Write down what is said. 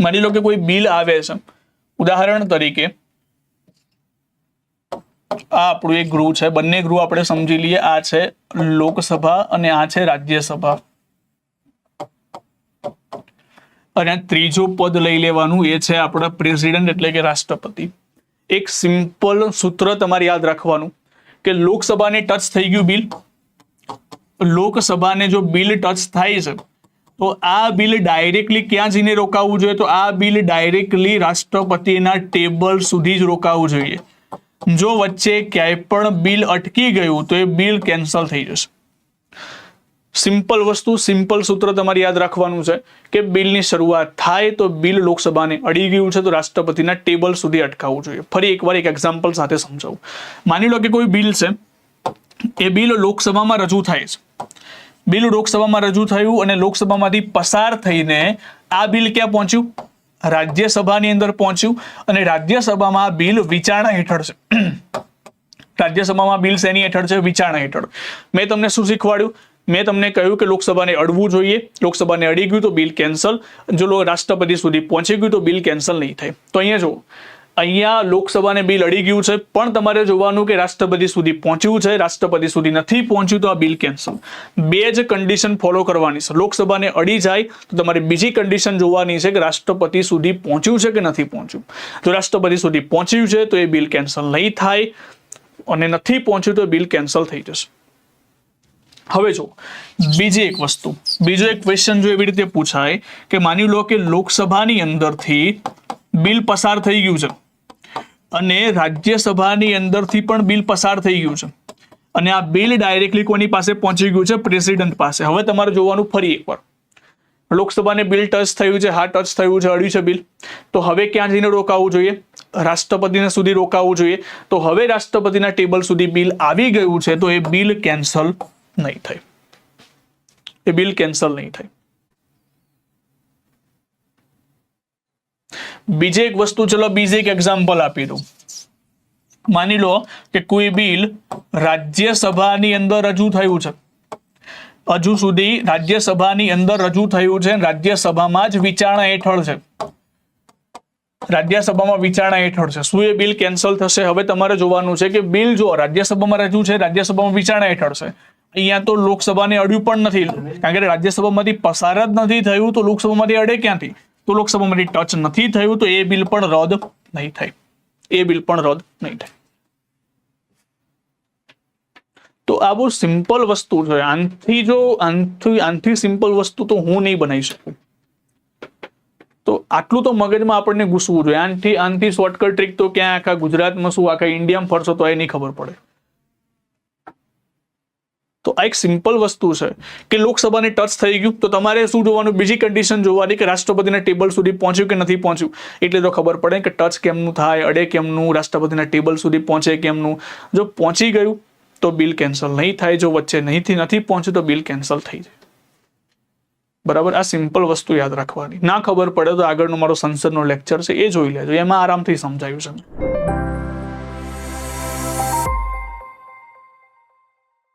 માની લો કે કોઈ બિલ આવે છે. ઉદાહરણ તરીકે, આ આપણું એક ગૃહ છે. બંને ગૃહ આપણે સમજી લઈએ. આ છે લોકસભા અને આ છે રાજ્યસભા. અને ત્રીજો પદ લઈ લેવાનું એ છે આપણા પ્રેસિડેન્ટ એટલે કે રાષ્ટ્રપતિ. એક સિમ્પલ સૂત્ર તમારે યાદ રાખવાનું કે લોકસભાને ટચ થઈ ગયું બિલ. લોકસભાને જો બિલ ટચ થાય છે તો આ બિલ ડાયરેક્ટલી ક્યાં જઈને રોકાવવું જોઈએ? તો આ બિલ ડાયરેક્ટલી રાષ્ટ્રપતિના ટેબલ સુધી જ રોકાવવું જોઈએ. જો વચ્ચે ક્યાંય પણ બિલ અટકી ગયું, તો એ બિલ કેન્સલ થઈ જશે. સિમ્પલ વસ્તુ, સિમ્પલ સૂત્ર તમારે યાદ રાખવાનું છે કે બિલની શરૂઆત થાય તો બિલ લોકસભાને અડી ગયું છે, તો રાષ્ટ્રપતિના ટેબલ સુધી અટકાવવું જોઈએ. ફરી એકવાર એક એક્ઝામ્પલ સાથે સમજાવું. માની લો કે કોઈ બિલ છે, એ બિલ લોકસભામાં રજૂ થાય છે. બિલ લોકસભામાં રજૂ થયું અને લોકસભામાંથી પસાર થઈને આ બિલ ક્યાં પહોંચ્યું? રાજ્યસભાની અંદર પહોંચ્યું અને રાજ્યસભામાં બિલ વિચારણા હેઠળ છે. રાજ્યસભામાં બિલ શેની હેઠળ છે? વિચારણા હેઠળ. મેં તમને શું શીખવાડ્યું? મેં તમને કહ્યું કે લોકસભાને અડવું જોઈએ. લોકસભાને અડી ગયું તો બિલ કેન્સલ. જો રાષ્ટ્રપતિ સુધી પહોંચી ગયું તો બિલ કેન્સલ નહીં થાય. તો અહીંયા જુઓ. અહીંયા લોકસભાને બિલ અડી ગયું છે, પણ તમારે જોવાનું કે રાષ્ટ્રપતિ સુધી પહોંચ્યું છે, રાષ્ટ્રપતિ સુધી નથી પહોંચ્યું તો આ બિલ કેન્સલ. બે જ કન્ડિશન ફોલો કરવાની છે. લોકસભાને અડી જાય તો તમારે બીજી કન્ડિશન જોવાની છે કે રાષ્ટ્રપતિ સુધી પહોંચ્યું છે કે નથી પહોંચ્યું. જો રાષ્ટ્રપતિ સુધી પહોંચ્યું છે તો એ બિલ કેન્સલ નહીં થાય અને નથી પહોંચ્યું તો બિલ કેન્સલ થઈ જશે. હવે જો બીજી એક વસ્તુ. બીજો એક ક્વેશ્ચન જો એવી રીતે પૂછાય કે માની લો કે લોકસભાની અંદરથી બિલ પસાર થઈ ગયું છે. અને રાજ્યસભાની અંદરથી પણ બિલ પસાર થઈ ગયું છે. અને આ બિલ ડાયરેક્ટલી કોની પાસે પહોંચી ગયું છે? પ્રેસિડેન્ટ પાસે. હવે તમારે જોવાનું ફરી એકવાર. લોકસભાને બિલ ટચ થયું છે, હા, ટચ થયું છે, અડ્યું છે બિલ. તો હવે ક્યાં જઈને રોકાવવું જોઈએ? રાષ્ટ્રપતિને સુધી રોકાવવું જોઈએ. તો હવે રાષ્ટ્રપતિના ટેબલ સુધી બિલ આવી ગયું છે, તો એ બિલ કેન્સલ નહીં થાય. એ બિલ કેન્સલ નહીં થાય. બીજી એક વસ્તુ, ચલો બીજી એક એક્ઝામ્પલ આપી દઉં. માની લો કે કોઈ બિલ રાજ્યસભાની અંદર રજૂ થયું છે. હજુ સુધી રાજ્યસભાની અંદર રજૂ થયું છે રાજ્યસભામાં જ વિચારણા હેઠળ છે. રાજ્યસભામાં વિચારણા હેઠળ છે. શું એ બિલ કેન્સલ થશે? હવે તમારે જોવાનું છે કે બિલ જો રાજ્યસભામાં રજૂ છે, રાજ્યસભામાં વિચારણા હેઠળ છે. અહીંયા તો લોકસભાને અડ્યું પણ નથી. કારણ કે રાજ્યસભામાંથી પસાર જ નથી થયું, તો લોકસભામાંથી અડે ક્યાંથી? તો લોકસભામાંથી ટચ નથી થયું, તો એ બિલ પણ રદ નહીં થાય. એ બિલ પણ રદ નહીં થાય. તો આ બહુ સિમ્પલ વસ્તુ છે. આનથી જો, આનથી આનથી સિમ્પલ વસ્તુ તો હું નહીં બનાવી શકું. તો આટલું તો મગજમાં આપણને ઘૂસવું જોઈએ. આનથી આનથી શોર્ટકટ ટ્રીક તો ક્યાં આખા ગુજરાતમાં શું, આખા ઇન્ડિયામાં ફરશો તો એ નહીં ખબર પડે. તો આ એક સિમ્પલ વસ્તુ છે કે લોકસભાની ટચ થઈ ગયું તો તમારે શું જોવાનું? બીજી કન્ડિશન જોવાની કે રાષ્ટ્રપતિના ટેબલ સુધી પહોંચ્યું કે નથી પહોંચ્યું? એટલે તો ખબર પડે કે ટચ કેમનું થાય, અડે કેમનું, રાષ્ટ્રપતિના ટેબલ સુધી પહોંચે કેમનું? જો પહોંચી ગયું તો બિલ કેન્સલ નહીં થાય, જો વચ્ચે નહીંથી નથી પહોંચ્યું તો બિલ કેન્સલ થઈ જાય. બરાબર? આ સિમ્પલ વસ્તુ યાદ રાખવાની. ના ખબર પડે તો આગળનો મારો સંસદનો લેક્ચર છે, એ જોઈ લેજો. એમાં આરામથી સમજાયું છે.